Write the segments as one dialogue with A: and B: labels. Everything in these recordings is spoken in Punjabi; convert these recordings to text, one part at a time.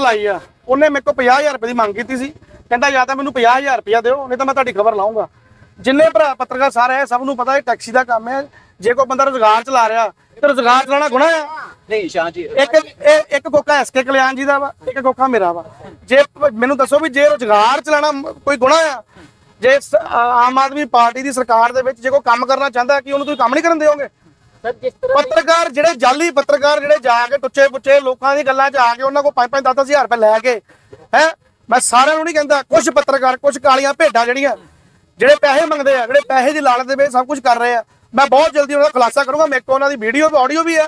A: ਲਾਈ ਆ। ਉਹਨੇ ਮੇਰੇ ਕੋਲ 50000 ਰੁਪਏ ਦੀ ਮੰਗ ਕੀਤੀ ਸੀ। ਕਹਿੰਦਾ ਜਾਂ ਤਾਂ ਮੈਨੂੰ 50000 ਰੁਪਇਆ ਦਿਓ ਨਹੀਂ ਤਾਂ ਮੈਂ ਤੁਹਾਡੀ ਖਬਰ ਲਾਉਂਗਾ। ਜਿੰਨੇ ਭਰਾ ਪੱਤਰਕਾਰ ਸਾਰੇ ਆ ਸਭ ਨੂੰ ਪਤਾ ਇਹ ਟੈਕਸੀ ਦਾ ਕੰਮ ਹੈ। ਜੇ ਕੋਈ ਬੰਦਾ ਰੋਜ਼ਗਾਰ ਚਲਾ ਰਿਹਾ ਤੇ ਰੋਜ਼ਗਾਰ ਚਲਾਉਣਾ ਗੁਨਾਹ ਆ।
B: ਨਹੀਂ ਸ਼ਾਹ ਜੀ
A: ਇੱਕ ਇਹ ਇੱਕ ਕੋਕਾ ਐਸਕੇ ਕਲਿਆਣ ਜੀ ਦਾ ਵਾ ਇੱਕ ਕੋਕਾ ਮੇਰਾ ਵਾ। ਜੇ ਮੈਨੂੰ ਦੱਸੋ ਵੀ ਜੇ ਰੋਜ਼ਗਾਰ ਚਲਾਣਾ ਕੋਈ ਗੁਨਾਹ ਆ ਜੇ ਆਮ ਆਦਮੀ ਪਾਰਟੀ ਦੀ ਸਰਕਾਰ ਦੇ ਵਿੱਚ ਜੇ ਕੋਈ ਕੰਮ ਕਰਨਾ ਚਾਹੁੰਦਾ ਕਿ ਉਹਨੂੰ ਤੁਸੀਂ ਕੰਮ ਨਹੀਂ ਕਰਨ ਦਿਓਗੇ? ਪੱਤਰਕਾਰ ਜਿਹੜੇ ਜਾਲੀ ਪੱਤਰਕਾਰ ਜਿਹੜੇ ਜਾ ਕੇ ਟੁੱਚੇ ਪੁੱਚੇ ਲੋਕਾਂ ਦੀ ਗੱਲਾਂ 'ਚ ਆ ਕੇ ਉਹਨਾਂ ਕੋਲ 5-5 10-10000 ਰੁਪਏ ਲੈ ਕੇ, ਹੈ? ਮੈਂ ਸਾਰਿਆਂ ਨੂੰ ਨਹੀਂ ਕਹਿੰਦਾ ਕੁਝ ਪੱਤਰਕਾਰ ਕੁਝ ਕਾਲੀਆਂ ਭੇਡਾਂ ਜਿਹੜੀਆਂ, ਜਿਹੜੇ ਪੈਸੇ ਮੰਗਦੇ ਆ, ਜਿਹੜੇ ਪੈਸੇ ਦੀ ਲਾਲਚ ਦੇ ਵਿੱਚ ਸਭ ਕੁਝ ਕਰ ਰਹੇ ਆ, ਮੈਂ ਬਹੁਤ ਜਲਦੀ ਉਹਨਾਂ ਦਾ ਖੁਲਾਸਾ ਕਰੂੰਗਾ, ਮੇਰੇ ਕੋਲ ਉਹਨਾਂ ਦੀ ਵੀਡੀਓ ਤੇ ਆਡੀਓ ਵੀ ਹੈ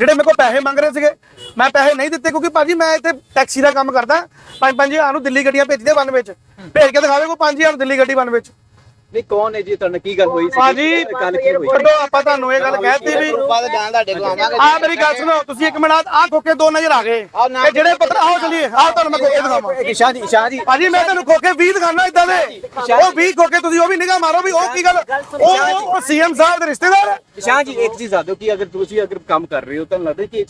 A: ਜਿਹੜੇ ਮੇਰੇ ਕੋਲ ਪੈਸੇ ਮੰਗ ਰਹੇ ਸੀਗੇ, ਮੈਂ ਪੈਸੇ ਨਹੀਂ ਦਿੱਤੇ ਕਿਉਂਕਿ ਭਾਜੀ ਮੈਂ ਇੱਥੇ ਟੈਕਸੀ ਦਾ ਕੰਮ ਕਰਦਾ 5-5000 ਨੂੰ ਦਿੱਲੀ ਗੱਡੀਆਂ ਭੇਜਦੇ ਵਨ ਵਿੱਚ, ਭੇਜ ਕੇ ਦਿਖਾਵੇ ਕੋਈ 5000 ਦਿੱਲੀ ਗੱਡੀ ਵਨ ਵਿੱਚ।
B: ਨਹੀਂ ਕੌਣ ਹੈ ਜੀ? ਤੁਹਾਡੇ ਕੀ ਗੱਲ ਹੋਈ ਸੀ
A: ਭਾਜੀ
B: ਗੱਲ ਕੀ ਹੋਈ?
A: ਛੱਡੋ ਆਪਾਂ ਤੁਹਾਨੂੰ ਇਹ ਗੱਲ ਕਹਿਤੀ ਵੀ
C: ਬਾਅਦ ਜਾਣ ਤੁਹਾਡੇ ਕੋਲ ਆਵਾਂਗੇ
A: ਆ ਮੇਰੀ ਗੱਲ ਸੁਣੋ ਤੁਸੀਂ ਇੱਕ ਮਿੰਟ ਆ ਖੋਕੇ ਦੋ ਨਜ਼ਰ ਆ ਗਏ। ਇਹ ਜਿਹੜੇ ਪੱਤਰ ਆਓ ਚਲੀਏ ਆਓ ਤੁਹਾਨੂੰ ਮੈਂ ਖੋਕੇ ਦਿਖਾਵਾਂ।
B: ਸ਼ਾਹ ਜੀ ਸ਼ਾਹ ਜੀ।
A: ਭਾਜੀ ਮੈਂ ਤੁਹਾਨੂੰ ਖੋਕੇ 20 ਦਿਖਾਣਾ ਇਦਾਂ ਦੇ। ਉਹ 20 ਖੋਕੇ ਤੁਸੀਂ ਉਹ ਵੀ ਨਿਗਾਹ ਮਾਰੋ ਵੀ ਉਹ ਕੀ ਗੱਲ ਉਹ ਸੀਐਮ ਸਾਹਿਬ ਦੇ ਰਿਸ਼ਤੇਦਾਰ ਹੈ।
B: ਸ਼ਾਹ ਜੀ ਇੱਕ ਚੀਜ਼ ਦੱਸੋ ਕਿ ਅਗਰ ਤੁਸੀਂ ਅਗਰ ਕੰਮ ਕਰ ਰਹੇ ਹੋ ਤਾਂ ਲੱਗਦਾ ਕਿ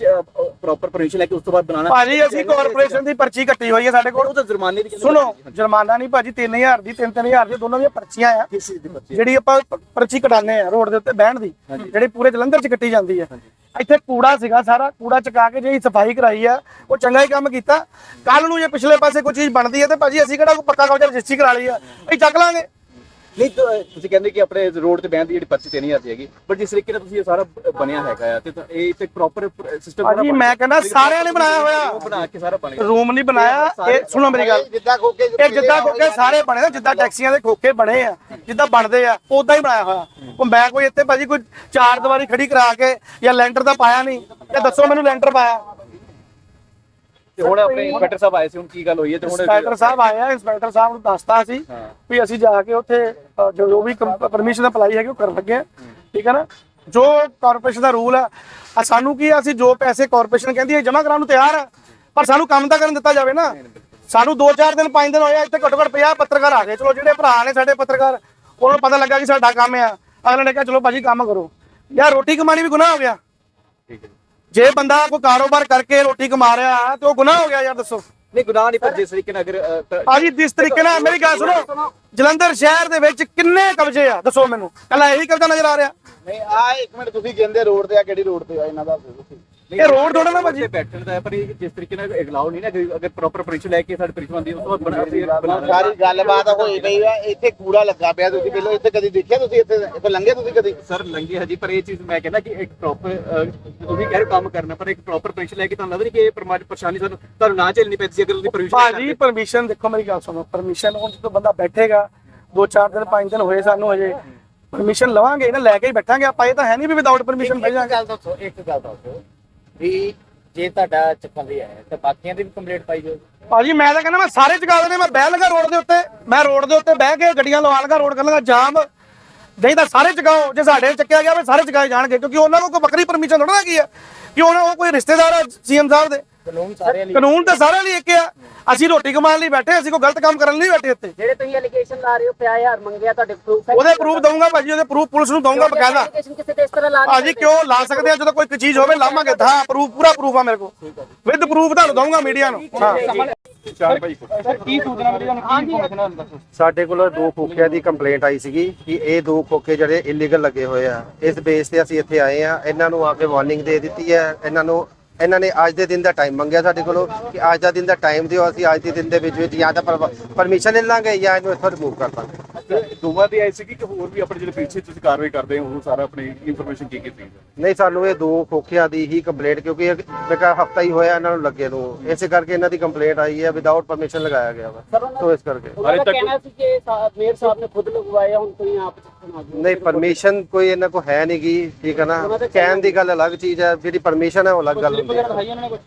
B: ਪ੍ਰੋਪਰ ਪਰਮਿਸ਼ਨ ਲੈ ਕੇ ਉਸ ਤੋਂ ਬਾਅਦ ਬਣਾਉਣਾ
A: ਭਾਜੀ ਅਸੀਂ ਕਾਰਪੋਰੇਸ਼ਨ ਦੀ ਪਰਚੀ ਕੱਟੀ ਹੋਈ ਹੈ ਸਾਡੇ ਕੋਲ।
B: ਉਹ ਤਾਂ ਜੁਰਮਾਨੇ ਦੀ
A: ਸੁਣੋ ਜੁਰਮਾਨਾ ਨਹੀਂ ਭਾਜੀ 3000 ਦੀ 3-3000 ਦੀ ਦੋਨੋਂ ਦੀਆਂ ਪਰਚੀਆਂ ਆ।
B: ਕਿਸ ਚੀਜ਼ ਦੀ ਪਰਚੀ
A: ਜਿਹੜੀ ਆਪਾਂ ਪ- ਪਰਚੀ ਕਟਾਣੇ ਆ ਰੋਡ ਦੇ ਉੱਤੇ ਬਹਿਣ ਦੀ ਜਿਹੜੀ ਪੂਰੇ ਜਲੰਧਰ ਚ ਕੱਟੀ ਜਾਂਦੀ ਹੈ। ਇੱਥੇ ਕੂੜਾ ਸੀਗਾ ਸਾਰਾ ਕੂੜਾ ਚਕਾ ਕੇ ਜਿਹੜੀ ਸਫ਼ਾਈ ਕਰਾਈ ਆ ਉਹ ਚੰਗਾ ਹੀ ਕੰਮ ਕੀਤਾ। ਕੱਲ ਨੂੰ ਜੇ ਪਿਛਲੇ ਪਾਸੇ ਕੋਈ ਚੀਜ਼ ਬਣਦੀ ਹੈ ਤੇ ਭਾਜੀ ਅਸੀਂ ਕਿਹੜਾ ਕੋਈ ਪੱਕਾ ਕਬਜ਼ਾ ਰਜਿਸਟਰੀ ਕਰਾ ਲਈ ਆ। ਅਸੀਂ ਚੱਕ ਲਾਂਗੇ।
B: ਨਹੀਂ ਤਾਂ, ਤੁਸੀਂ ਕਹਿੰਦੇ ਕਿ ਆਪਣੇ ਰੋਡ ਤੇ ਬੈਨ ਦੀ ਜਿਹੜੀ ਪਰਚੀ 3000 ਦੀ ਹੈਗੀ ਬਟ ਜਿਸ ਤਰੀਕੇ ਨਾਲ ਤੁਸੀਂ ਇਹ ਸਾਰਾ ਬਣਿਆ ਹੈਗਾ ਆ ਤੇ ਤਾਂ ਇਹ ਤੇ ਪ੍ਰੋਪਰ ਸਿਸਟਮ
A: ਭਾਜੀ ਮੈਂ ਕਹਿੰਦਾ ਸਾਰਿਆਂ ਨੇ ਬਣਾਇਆ ਹੋਇਆ।
B: ਬਣਾ ਕੇ ਸਾਰਾ ਬਣ ਗਿਆ।
A: ਰੂਮ ਨਹੀਂ ਬਣਾਇਆ ਇਹ ਸੁਣੋ ਮੇਰੀ ਗੱਲ।
C: ਜਿੱਦਾਂ ਖੋਕੇ
A: ਇਹ ਜਿੱਦਾਂ ਖੋਕੇ ਸਾਰੇ ਬਣੇ ਨਾ ਜਿੱਦਾਂ ਟੈਕਸੀਆਂ ਦੇ ਖੋਕੇ ਬਣੇ ਆ ਜਿੱਦਾਂ ਬਣਦੇ ਆ ਉਦਾਂ ਹੀ ਬਣਾਇਆ ਹੋਇਆ। ਉਹ ਮੈਂ ਕੋਈ ਇੱਥੇ ਭਾਜੀ ਕੋਈ ਚਾਰ ਦੀਵਾਰੀ ਖੜੀ ਕਰਾ ਕੇ ਜਾਂ ਲੈਂਟਰ ਦਾ ਪਾਇਆ ਨਹੀਂ ਤੇ ਦੱਸੋ ਮੈਨੂੰ ਲੈਂਟਰ ਪਾਇਆ।
B: ਤੇ ਹੁਣ ਆਪਣੇ ਇੰਸਪੈਕਟਰ ਸਾਹਿਬ ਆਏ ਸੀ ਹੁਣ ਕੀ ਗੱਲ ਹੋਈ ਹੈ ਤੇ ਹੁਣ
A: ਇੰਸਪੈਕਟਰ ਸਾਹਿਬ ਆਏ ਆ ਇੰਸਪੈਕਟਰ ਸਾਹਿਬ ਨੂੰ ਦੱਸਤਾ ਸੀ ਵੀ ਅਸੀਂ ਜਾ ਕੇ ਉੱਥੇ ਅ, ਜੋ ਜੋ ਵੀ ਪਰਮਿਸ਼ਨ ਅਪਲਾਈ ਹੈਗੀ ਉਹ ਕਰਨ ਲੱਗੇ ਆ। ਠੀਕ ਹੈ ਨਾ? ਜੋ ਕਾਰਪੋਰੇਸ਼ਨ ਦਾ ਰੂਲ ਆ ਸਾਨੂੰ ਕੀ ਆ, ਅਸੀਂ ਜੋ ਪੈਸੇ ਕਾਰਪੋਰੇਸ਼ਨ ਕਹਿੰਦੀ ਹੈ ਜਮ੍ਹਾਂ ਕਰਾਉਣ ਨੂੰ ਤਿਆਰ ਆ। ਪਰ ਸਾਨੂੰ ਕੰਮ ਤਾਂ ਕਰਨ ਦਿੱਤਾ ਜਾਵੇ ਨਾ। ਸਾਨੂੰ 2-4 ਦਿਨ 5 ਦਿਨ ਹੋਏ ਆ, ਇੱਥੇ ਘੱਟੋ ਘੱਟ 50 ਪੱਤਰਕਾਰ ਆ ਗਏ। ਚਲੋ ਜਿਹੜੇ ਭਰਾ ਨੇ ਸਾਡੇ ਪੱਤਰਕਾਰ ਉਹਨਾਂ ਨੂੰ ਪਤਾ ਲੱਗਾ ਕਿ ਸਾਡਾ ਕੰਮ ਆ। ਅਗਲੇ ਨੇ ਕਿਹਾ ਚਲੋ ਭਾਜੀ ਕੰਮ ਕਰੋ। ਯਾਰ ਰੋਟੀ ਕਮਾਣੀ ਵੀ ਗੁਨਾਹ ਹੋ ਗਿਆ।
B: ਠੀਕ ਹੈ
A: ਜੇ। ਬੰਦਾ ਕੋਈ ਕਾਰੋਬਾਰ ਕਰਕੇ ਰੋਟੀ ਕਮਾ ਰਿਹਾ ਤੇ ਉਹ ਗੁਨਾਹ ਹੋ ਗਿਆ ਯਾਰ ਦੱਸੋ।
B: ਨਹੀਂ ਗੁਨਾਹ ਨਹੀਂ ਪਰ ਜਿਸ ਤਰੀਕੇ ਨਾਲ ਅਗਰ ਅਹ, ਤਾਂ-
A: ਭਾਜੀ ਜਿਸ ਤਰੀਕੇ ਨਾਲ ਮੇਰੀ ਗੱਲ ਸੁਣੋ। ਜਲੰਧਰ ਸ਼ਹਿਰ ਦੇ ਵਿੱਚ ਕਿੰਨੇ ਕਬਜ਼ੇ ਆ ਦੱਸੋ ਮੈਨੂੰ। ਕੱਲਾ ਇਹੀ ਕਬਜ਼ਾ ਨਜ਼ਰ ਆ ਰਿਹਾ।
C: ਨਹੀਂ ਆ ਇੱਕ ਮਿੰਟ ਤੁਸੀਂ ਕਹਿੰਦੇ ਰੋਡ ਤੇ ਆ ਕਿਹੜੀ ਰੋਡ ਤੇ ਆ ਇਹਨਾਂ ਦਾ ਦੱਸੋ ਤੁਸੀਂ।
B: ਨਹੀਂ,
A: ਇਹ road ਥੋੜ੍ਹਾ ਨਾ ਭਾਜੀ।
B: ਬੈਠਣ ਦਾ ਹੈ, ਪਰ ਇਹ ਜਿਸ ਤਰੀਕੇ ਨਾਲ ਅਗਲਾਉ ਨਹੀਂ ਨਾ ਕਿ ਅਗਰ ਪ੍ਰੋਪਰ ਪਰਮਿਸ਼ਨ ਲੈ ਕੇ ਸਾਡੇ ਪਰਮਿਸ਼ਨ ਆਉਂਦੀ ਉਸ ਤੋਂ ਬਾਅਦ
C: ਸਾਰੀ ਗੱਲਬਾਤ ਹੋਈ ਪਈ ਆ ਇੱਥੇ ਕੂੜਾ ਲੱਗਾ ਪਿਆ ਤੁਸੀਂ ਪਹਿਲਾਂ ਇੱਥੇ ਕਦੀ ਦੇਖਿਆ ਤੁਸੀਂ ਇੱਥੇ ਇੱਥੇ ਲੰਘੇ ਤੁਸੀਂ ਕਦੀ?
B: ਸਰ ਲੰਗੇ ਹਜੀ ਪਰ ਇਹ ਚੀਜ਼ ਮੈਂ ਕਹਿੰਦਾ ਕਿ ਇੱਕ ਪ੍ਰੋਪਰ ਤੁਸੀਂ ਕਹਿ ਰਹੇ ਕੰਮ ਕਰਨਾ ਪਰ ਇੱਕ ਪ੍ਰੋਪਰ ਪਰਮਿਸ਼ਨ ਲੈ ਕੇ ਤੁਹਾਨੂੰ ਲੱਗਦਾ ਕਿ ਇਹ ਪਰਮਾ- ਪਰੇਸ਼ਾਨੀ ਸਾਨੂੰ ਤੁਹਾਨੂੰ ਨਾ ਝੇਲਣੀ ਪੈਂਦੀ ਸੀ ਅਗਰ ਤੁਸੀਂ ਪਰਮਿਸ਼ਨ
A: ਭਾਜੀ ਪਰਮਿਸ਼ਨ ਦੇਖੋ ਮੇਰੀ ਗੱਲ ਸੁਣੋ ਪਰਮਿਸ਼ਨ ਹੁਣ ਜਦੋਂ ਬੰਦਾ ਬੈਠੇਗਾ 2-4 ਦਿਨ 5 ਦਿਨ ਹੋਏ ਸਾਨੂੰ ਹਜੇ ਪਰਮਿਸ਼ਨ ਲਵਾਂਗੇ ਨਾ ਲੈ ਕੇ ਹੀ ਬੈਠਾਂਗੇ ਆਪਾਂ ਇਹ ਤਾਂ ਹੈ ਨਹੀਂ ਵੀ ਵਿਦਆਊਟ ਪਰਮਿਸ਼ਨ ਬਹਿ ਜਾਾਂਗੇ।
D: ਗੱਲ ਦੱਸੋ ਇੱਕ ਗੱਲ ਦੱਸੋ। ਵੀ ਜੇ ਤੁਹਾਡਾ ਚੱਕੰਦੀ ਹੈ ਤੇ ਬਾਕੀਆਂ ਦੀ ਵੀ ਕੰਪਲੀਟ ਪਾਈ ਜਾਓ।
A: ਭਾਜੀ, ਮੈਂ ਤਾਂ ਕਹਿੰਦਾ ਮੈਂ ਸਾਰੇ ਚੁਕਾ ਦੇਣੇ ਮੈਂ ਬਹਿ ਲਗਾ ਰੋਡ ਦੇ ਉੱਤੇ, ਮੈਂ ਰੋਡ ਦੇ ਉੱਤੇ ਬਹਿ ਕੇ ਗੱਡੀਆਂ ਲਵਾ ਲਗਾ ਰੋਡ ਕਰ ਲਗਾ ਜਾਮ। ਨਹੀਂ ਤਾਂ ਸਾਰੇ ਚੁਕਾਓ ਜੇ ਸਾਡੇ ਚੱਕਿਆ ਗਿਆ ਵੀ ਸਾਰੇ ਚੁਕਾਏ ਜਾਣਗੇ, ਕਿਉਂਕਿ ਉਹਨਾਂ ਕੋਲ ਕੋਈ ਬੱਕਰੀ ਪਰਮਿਸ਼ਨ ਥੋੜਾ ਹੈਗੀ ਆ, ਕਿ ਉਹਨਾਂ ਉਹ ਕੋਈ ਰਿਸ਼ਤੇਦਾਰ ਆ ਸੀਐਮ ਸਾਹਿਬ ਦੇ।
D: ਕਾਨੂੰਨ ਸਾਰੇ ਲਈ
A: ਕਾਨੂੰਨ ਤਾਂ ਸਾਰਿਆਂ ਲਈ ਇੱਕ ਆ। ਅਸੀਂ ਰੋਟੀ ਕਮਾਉਣ ਲਈ ਬੈਠੇ ਅਸੀਂ ਕੋਈ ਗਲਤ ਕੰਮ ਕਰਨ ਲਈ ਬੈਠੇ ਇੱਥੇ।
E: ਜਿਹੜੇ ਤੁਸੀਂ ਅਲੀਗੇਸ਼ਨ ਲਾ ਰਹੇ ਹੋ 50000 ਮੰਗਿਆ ਤੁਹਾਡੇ ਪ੍ਰੂਫ ਹੈ।
A: ਉਹਦੇ ਪ੍ਰੂਫ ਦਊਂਗਾ ਭਾਜੀ ਉਹਦੇ ਪ੍ਰੂਫ ਪੁਲਿਸ ਨੂੰ ਦਊਂਗਾ ਬਕਾਇਦਾ।
E: ਅਲੀਗੇਸ਼ਨ ਕਿਸੇ ਤੇ ਇਸ ਤਰ੍ਹਾਂ ਲਾ
A: ਭਾਜੀ ਕਿਉਂ ਲਾ ਸਕਦੇ ਆ? ਜਦੋਂ ਕੋਈ ਚੀਜ਼ ਹੋਵੇ ਲਾਵਾਂਗੇ। ਹਾਂ ਪ੍ਰੂਫ ਪੂਰਾ ਪ੍ਰੂਫ ਆ ਮੇਰੇ ਕੋਲ। ਵਿਦ ਪ੍ਰੂਫ ਤੁਹਾਨੂੰ ਦਊਂਗਾ ਮੀਡੀਆ ਨੂੰ। ਹਾਂ।
F: ਸਾਡੇ ਕੋਲ ਦੋ ਖੋਖਿਆਂ ਦੀ ਕੰਪਲੇਂਟ ਆਈ ਸੀਗੀ ਕਿ ਇਹ ਦੋ ਖੋਖੇ ਜਿਹੜੇ ਇਲੀਗਲ ਲੱਗੇ ਹੋਏ ਆ। ਇਸ ਬੇਸ ਤੇ ਅਸੀਂ ਇੱਥੇ ਆਏ ਆ। ਇਹਨਾਂ ਨੂੰ ਆ ਕੇ ਵਾਰਨਿੰਗ ਦੇ ਦਿੱਤੀ ਹੈ। ਇਹਨਾਂ ਨੂੰ ਇਹਨਾਂ ਨੇ ਅੱਜ ਦੇ ਦਿਨ ਦਾ ਟਾਈਮ ਮੰਗਿਆ ਸਾਡੇ ਕੋਲੋਂ ਕਿ ਅੱਜ ਦਾ ਦਿਨ ਦਾ ਟਾਈਮ ਦਿਓ, ਅਸੀਂ ਅੱਜ ਦੇ ਦਿਨ ਦੇ ਵਿੱਚ ਵਿੱਚ ਜਾਂ ਤਾਂ ਪਰਮਿਸ਼ਨ ਲੈ ਲਾਂਗੇ ਜਾਂ ਇਹਨੂੰ ਇੱਥੋਂ ਰਿਮੂਵ ਕਰ ਦਾਂਗੇ।
B: ਦੋਵਾਂ ਦੀ ਆਈ ਸੀ ਕਿ ਹੋਰ ਵੀ ਆਪਣੇ ਜਿਹੜੇ ਪਿੱਛੇ ਤੁਸੀਂ ਕਾਰਵਾਈ ਕਰਦੇ ਹੋ ਉਹ ਸਾਰਾ ਆਪਣੀ ਇਨਫੋਰਮੇਸ਼ਨ ਕੀ ਕੀਤੀ
F: ਨਹੀਂ ਸਾਨੂੰ ਇਹ ਦੋ ਖੋਖਿਆਂ ਦੀ ਹੀ ਕੰਪਲੇਂਟ ਕਿਉਂਕਿ ਇਹ ਮੇਰਾ ਹਫਤਾ ਹੀ ਹੋਇਆ ਇਹਨਾਂ ਨੂੰ ਲੱਗੇ ਨੂੰ ਇਸੇ ਕਰਕੇ ਇਹਨਾਂ ਦੀ ਕੰਪਲੇਂਟ ਆਈ ਹੈ ਵਿਦਆਊਟ ਪਰਮਿਸ਼ਨ ਲਗਾਇਆ ਗਿਆ ਵਾ। ਸੋ ਇਸ ਕਰਕੇ।
E: ਦਾ ਕਹਿਣਾ ਸੀ ਕਿ ਮੇਅਰ ਸਾਹਿਬ ਨੇ ਖੁਦ ਲਗਵਾਏ ਆ, ਹੁਣ ਤੁਸੀਂ ਆਪ
F: ਨਹੀਂ ਪਰਮਿਸ਼ਨ ਕੋਈ ਇਹਨਾਂ ਕੋ ਹੈ ਨਹੀਂ ਗੀ ਠੀਕ ਹੈ ਨਾ? ਕਹਿਣ ਦੀ ਗੱਲ ਅਲੱਗ ਚੀਜ਼ ਹੈ ਜਿਹੜੀ ਪਰਮਿਸ਼ਨ ਹੈ ਉਹ ਅਲੱਗ ਗੱਲ ਹੁੰਦੀ ਹੈ।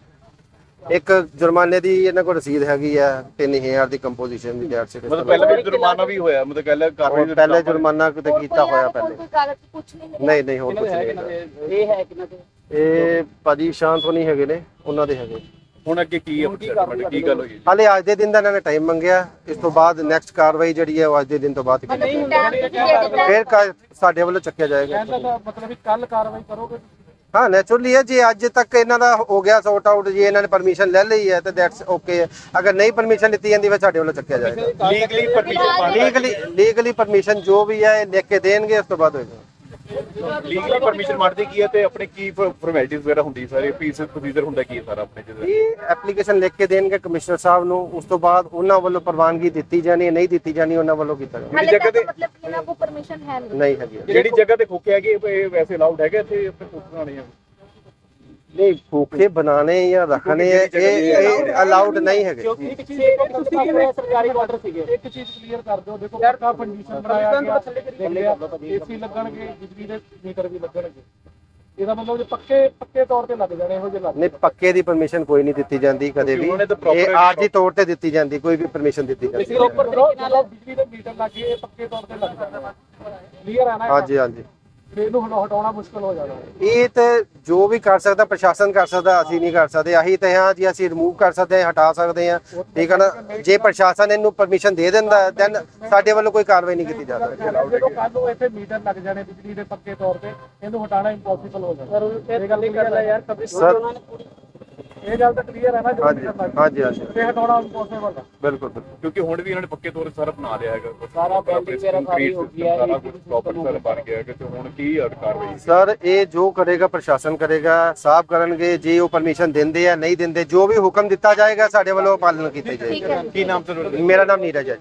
F: ਇੱਕ ਜੁਰਮਾਨੇ ਦੀ ਇਹਨਾਂ ਕੋਲ ਰਸੀਦ ਹੈਗੀ ਆ 3000 ਦੀ ਕੰਪੋਜੀਸ਼ਨ ਦੀ ਡੈਟ ਸੀਟ
B: ਮਤਲਬ ਪਹਿਲਾਂ ਵੀ ਜੁਰਮਾਨਾ ਵੀ ਹੋਇਆ ਮਤਲਬ ਪਹਿਲਾਂ ਕਾਰਵਾਈ
F: ਪਹਿਲੇ ਜੁਰਮਾਨਾ ਕਿਤੇ ਕੀਤਾ ਹੋਇਆ ਪਹਿਲੇ।
E: ਕੋਈ ਕਾਗਜ਼ ਕੁਛ ਨਹੀਂ
F: ਨਹੀਂ ਨਹੀਂ ਹੋਰ ਕੁਝ ਨਹੀਂ।
E: ਇਹ ਹੈ ਕਿ ਨਾ ਕਿ
F: ਇਹ ਭਾਜੀ ਸ਼ਾਂਤ ਨਹੀਂ ਹੈਗੇ ਨੇ ਉਹਨਾਂ ਦੇ ਹੈਗੇ।
B: ਹੁਣ ਅੱਗੇ ਕੀ ਹੈ ਕੀ ਗੱਲ ਹੋਈ
F: ਹਾਲੇ ਅੱਜ ਦੇ ਦਿਨ ਦਾ ਇਹਨਾਂ ਨੇ ਟਾਈਮ ਮੰਗਿਆ ਇਸ ਤੋਂ ਬਾਅਦ ਨੈਕਸਟ ਕਾਰਵਾਈ ਜਿਹੜੀ ਹੈ ਉਹ ਅੱਜ ਦੇ ਦਿਨ ਤੋਂ ਬਾਅਦ ਹੀ ਕੀਤੀ ਜਾਏਗੀ। ਫਿਰ ਸਾਡੇ ਵੱਲੋਂ ਚੱਕਿਆ ਜਾਏਗਾ।
A: ਮਤਲਬ ਕੱਲ ਕਾਰਵਾਈ ਕਰੋਗੇ
F: ਹਾਂ ਨੈਚੁਰਲੀ ਹੈ ਜੇ ਅੱਜ ਤੱਕ ਇਹਨਾਂ ਦਾ ਹੋ ਗਿਆ ਸੌਟ ਆਊਟ ਜੇ ਇਹਨਾਂ ਨੇ ਪਰਮਿਸ਼ਨ ਲੈ ਲਈ ਹੈ ਤੇ ਦੈਟਸ ਓਕੇ ਹੈ। ਅਗਰ ਨਹੀਂ ਪਰਮਿਸ਼ਨ ਲਿੱਤੀ ਜਾਂਦੀ ਫਿਰ ਸਾਡੇ ਵੱਲੋਂ ਚੱਕਿਆ ਜਾਏਗਾ।
B: Legally permission
F: legally legally permission ਜੋ ਵੀ ਹੈ ਇਹ ਲਿਖ ਕੇ ਦੇਣਗੇ ਉਸ ਤੋਂ ਬਾਅਦ ਹੋਏਗਾ।
B: ਲੀਗਲੀ ਪਰਮਿਸ਼ਨ ਮੰਗਦੇ ਕੀ ਹੈ ਤੇ ਆਪਣੇ ਕੀ ਫਾਰਮੈਲਿਟੀਜ਼ ਵਗੈਰਾ ਹੁੰਦੀ ਸਾਰੇ? ਫੀਸ ਪ੍ਰੋਸੀਜਰ ਹੁੰਦਾ ਕੀ ਹੈ ਸਾਰਾ ਆਪਣੇ ਜਿਹਦੇ
F: ਇਹ ਐਪਲੀਕੇਸ਼ਨ ਲਿਖ ਕੇ ਦੇਣਗੇ ਕਮਿਸ਼ਨਰ ਸਾਹਿਬ ਨੂੰ ਉਸ ਤੋਂ ਬਾਅਦ ਉਹਨਾਂ ਵੱਲੋਂ ਪ੍ਰਵਾਨਗੀ ਦਿੱਤੀ ਜਾਣੀ ਹੈ ਨਹੀਂ ਦਿੱਤੀ ਜਾਣੀ ਉਹਨਾਂ ਵੱਲੋਂ ਕੀਤਾ ਜਾਣਾ।
G: ਹਾਲੇ
B: ਜਗ੍ਹਾ ਤੇ-
G: ਮਤਲਬ ਕਿ ਇਹਨਾਂ ਕੋ ਪਰਮਿਸ਼ਨ ਹੈ ਨਹੀਂ।
F: ਨਹੀਂ ਹੈਗੀ।
B: ਜਿਹੜੀ ਜਗ੍ਹਾ ਤੇ ਖੋਕੇ ਹੈਗੇ ਇਹ ਵੈਸੇ ਅਲਾਉਡ ਹੈਗੇ ਇੱਥੇ? ਖੋਕੇ ਬਣਾਉਣੇ ਆ।
F: ਨਹੀਂ ਭੁੱਖੇ ਬਣਾਣੇ ਜਾਂ ਰੱਖਣੇ ਇਹ ਅਲਾਉਡ ਨਹੀਂ ਹੈਗੇ।
E: ਇੱਕ ਚੀਜ਼ ਤੁਸੀਂ ਕਿਵੇਂ ਸਰਕਾਰੀ ਆਰਡਰ ਸੀਗੇ।
H: ਇੱਕ ਚੀਜ਼ ਕਲੀਅਰ ਕਰ ਦਿਓ ਦੇਖੋ ਪੱਕਾ ਕੰਡੀਸ਼ਨ ਬਣਾਇਆ ਗਿਆ। ਏਸੀ ਲੱਗਣਗੇ ਬਿਜਲੀ ਦੇ ਮੀਟਰ ਵੀ ਲੱਗਣਗੇ। ਇਹਦਾ ਮਤਲਬ ਜੇ ਪੱਕੇ ਪੱਕੇ ਤੌਰ ਤੇ ਲੱਗ ਜਾਣੇ ਇਹੋ ਜਿਹੇ ਲੱਗ
F: ਨਹੀਂ ਪੱਕੇ ਦੀ ਪਰਮਿਸ਼ਨ ਕੋਈ ਨਹੀਂ ਦਿੱਤੀ ਜਾਂਦੀ ਕਦੇ ਵੀ। ਇਹ ਆਰਜੀ ਤੌਰ ਤੇ ਦਿੱਤੀ ਜਾਂਦੀ ਕੋਈ ਵੀ ਪਰਮਿਸ਼ਨ ਦਿੱਤੀ ਜਾਂਦੀ।
H: ਜਦੋਂ ਬਿਜਲੀ ਦੇ ਮੀਟਰ ਲੱਗੇ ਇਹ ਪੱਕੇ ਤੌਰ ਤੇ ਲੱਗ ਜਾਣੇ। ਕਲੀਅਰ ਆ ਨਾ ਇਹ?
F: ਹਾਂਜੀ ਹਾਂਜੀ।
H: ਫਿਰ ਇਹਨੂੰ ਹਟਾਉਣਾ ਮੁਸ਼ਕਲ ਹੋ ਜਾਣਾ।
F: ਇਹ ਤੇ ਜੋ ਵੀ ਕਰ ਸਕਦਾ ਪ੍ਰਸ਼ਾਸਨ ਕਰ ਸਕਦਾ ਅਸੀਂ ਨਹੀਂ ਕਰ ਸਕਦੇ। ਆਹੀ ਤੇ ਹਾਂ ਜੀ ਅਸੀਂ ਰਿਮੂਵ ਕਰ ਸਕਦੇ ਹਾਂ ਹਟਾ ਸਕਦੇ ਹਾਂ। ਠੀਕ ਹੈ ਨਾ? ਜੇ ਪ੍ਰਸ਼ਾਸਨ ਇਹਨੂੰ ਪਰਮਿਸ਼ਨ ਦੇ ਦਿੰਦਾ ਦੈਨ ਸਾਡੇ ਵੱਲੋਂ ਕੋਈ ਕਾਰਵਾਈ ਨਹੀਂ ਕੀਤੀ ਜਾ ਸਕਦੀ।
H: ਜਦੋਂ ਕੱਲ ਨੂੰ ਇੱਥੇ ਮੀਟਰ ਲੱਗ ਜਾਣੇ ਬਿਜਲੀ ਦੇ ਪੱਕੇ ਤੌਰ ਤੇ ਇਹਨੂੰ ਹਟਾਉਣਾ ਇੰਪੋਸੀਬਲ ਹੋ ਜਾਣਾ।
E: ਫਿਰ ਗੱਲ ਨਹੀਂ ਕਰਦਾ ਯਾਰ
F: ਸਰ
E: ਉਹਨਾਂ ਨੇ ਪੂਰੀ।
H: ਇਹ ਗੱਲ ਤਾਂ ਕਲੀਅਰ ਹੈ ਨਾ ਜਦੋਂ
F: ਹਾਂਜੀ ਹਾਂਜੀ ਹਾਂਜੀ।
H: ਤੇ ਹਟਾਉਣਾ ਇੰਪੋਸੀਬਲ ਹੈ
F: ਬਿਲਕੁਲ ਬਿਲਕੁਲ।
B: ਕਿਉਂਕਿ ਹੁਣ ਵੀ ਇਹਨਾਂ ਨੇ ਪੱਕੇ ਤੌਰ ਤੇ ਸਾਰਾ ਬਣਾ ਲਿਆ ਹੈਗਾ।
E: ਸਾਰਾ building ਵਗੈਰਾ ਸਾਰੀ ਹੋ ਗਈ ਹੈ,
B: ਸਾਰਾ
E: ਇਹ
B: ਕੁਝ ਪ੍ਰੋਪਰ ਸਾਰਾ ਬਣ ਗਿਆ ਹੈਗਾ ਤੇ ਹੁਣ ਕੀ ਅਡ ਕਾਰਵਾਈ?
F: ਸਰ ਇਹ ਜੋ ਕਰੇਗਾ ਪ੍ਰਸ਼ਾਸਨ ਕਰੇਗਾ ਸਾਫ਼ ਕਰਨਗੇ ਜੇ ਉਹ ਪਰਮਿਸ਼ਨ ਦਿੰਦੇ ਆ ਨਹੀਂ ਦਿੰਦੇ ਜੋ ਵੀ ਹੁਕਮ ਦਿੱਤਾ ਜਾਏਗਾ ਸਾਡੇ ਵੱਲੋਂ ਪਾਲਣ ਕੀਤੀ ਜਾਏਗੀ।
B: ਕੀ ਨਾਮ ਤੇ
F: ਮੇਰਾ ਨਾਮ ਨੀਰਜ ਹੈ